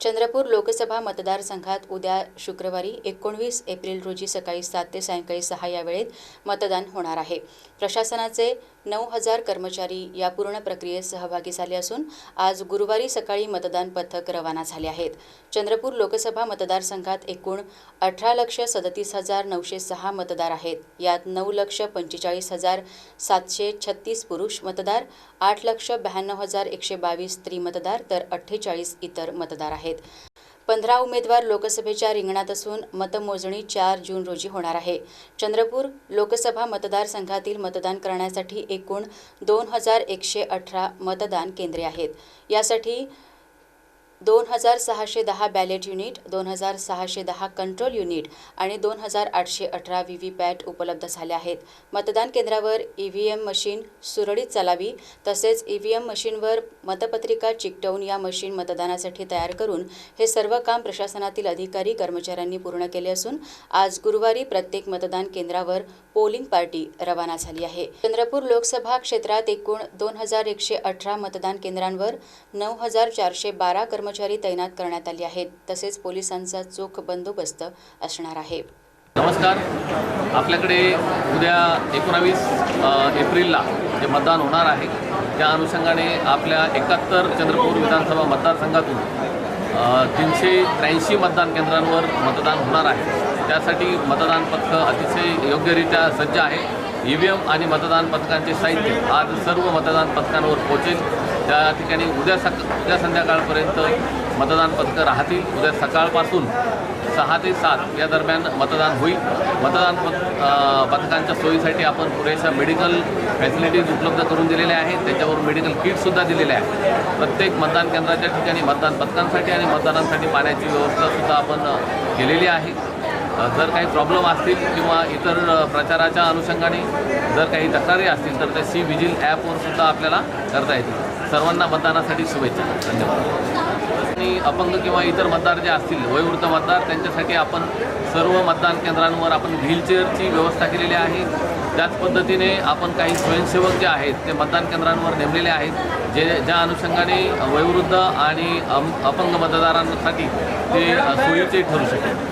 चंद्रपूर लोकसभा मतदारसंघात उद्या शुक्रवारी एकोणवीस एप्रिल रोजी सकाळी सात ते सायंकाळी सहा या वेळेत मतदान होणार आहे. प्रशासनाचे नऊ हजार कर्मचारी या पूर्ण प्रक्रियेत सहभागी झाले असून आज गुरुवारी सकाळी मतदान पथक रवाना झाले आहेत. चंद्रपूर लोकसभा मतदारसंघात एकूण अठरा लक्ष सदतीस हजार नऊशे सहा मतदार आहेत. यात नऊ लक्ष पंचेचाळीस हजार सातशे छत्तीस पुरुष मतदार आठ लक्ष ब्याण्णव हजार एकशे बावीस स्त्री मतदार तर अठ्ठेचाळीस इतर मतदार आहेत. पंधरा उमेदवार लोकसभेच्या रिंगणात असून मतमोजणी चार जून रोजी होणार आहे. चंद्रपूर लोकसभा मतदारसंघातील मतदान करण्यासाठी एकूण दोन हजार एकशे अठरा मतदान केंद्रे आहेत. यासाठी दोन हजार सहाशे दहा बॅलेट युनिट दोन हजार सहाशे दहा कंट्रोल युनिट आणि दोन हजार आठशे अठरा व्ही व्ही पॅट उपलब्ध झाले आहेत. मतदान केंद्रावर ई व्ही एम मशीन सुरळीत चालावी तसेच ई व्ही एम मशीनवर मतपत्रिका चिकटवून या मशीन मतदानासाठी तयार करून हे सर्व काम प्रशासनातील अधिकारी कर्मचाऱ्यांनी पूर्ण केले असून आज गुरुवारी प्रत्येक मतदान केंद्रावर पोलिंग पार्टी रवाना झाली आहे. चंद्रपूर लोकसभा क्षेत्रात एकूण दोन हजार एकशे अठरा मतदान केंद्रांवर नऊ हजार चारशे बारा कर्म कर्मचारी तैनात करण्यात आले आहेत. तसेच पोलिसांचा चोख बंदोबस्त असणार आहे. नमस्कार. आपल्याकडे उद्या एकोणावीस एप्रिलला जे मतदान होणार आहे त्या अनुषंगाने आपल्या एकाहत्तर चंद्रपूर विधानसभा मतदारसंघातून तीनशे त्र्याऐंशी मतदान केंद्रांवर मतदान होणार आहे. त्यासाठी मतदान पथक अतिशय योग्यरित्या सज्ज आहे. ई व्ही एम आणि मतदान पथकांचे साहित्य आज सर्व मतदान पथकांवर पोहोचेल. त्या ठिकाणी उद्या सक उद्या संध्याकाळपर्यंत मतदान पथकं राहतील. उद्या सकाळपासून सहा ते सात या दरम्यान मतदान होईल. मतदान पथ पथकांच्या सोयीसाठी आपण पुरेशा मेडिकल फॅसिलिटीज उपलब्ध करून दिलेल्या आहेत. त्याच्यावर मेडिकल किटसुद्धा दिलेल्या आहे प्रत्येक मतदान केंद्राच्या ठिकाणी मतदान पथकांसाठी आणि मतदानासाठी पाण्याची व्यवस्थासुद्धा आपण केलेली आहे. जर काही प्रॉब्लेम असतील किंवा इतर प्रचाराच्या अनुषंगाने जर काही तक्रारी असतील तर त्या सी विजिल ॲपवर सुद्धा आपल्याला करता येतील. सर्वांना मतदानासाठी शुभेच्छा. धन्यवाद. आणि अपंग किंवा इतर मतदार जे असतील वयोवृद्ध मतदार त्यांच्यासाठी आपण सर्व मतदान केंद्रांवर आपण व्हीलचेअरची व्यवस्था केलेली आहे. त्याच पद्धतीने आपण काही स्वयंसेवक जे आहेत ते मतदान केंद्रांवर नेमलेले आहेत. जे ज्या अनुषंगाने वयोवृद्ध आणि अपंग मतदारांसाठी ते सोयीचे ठरू शकेल.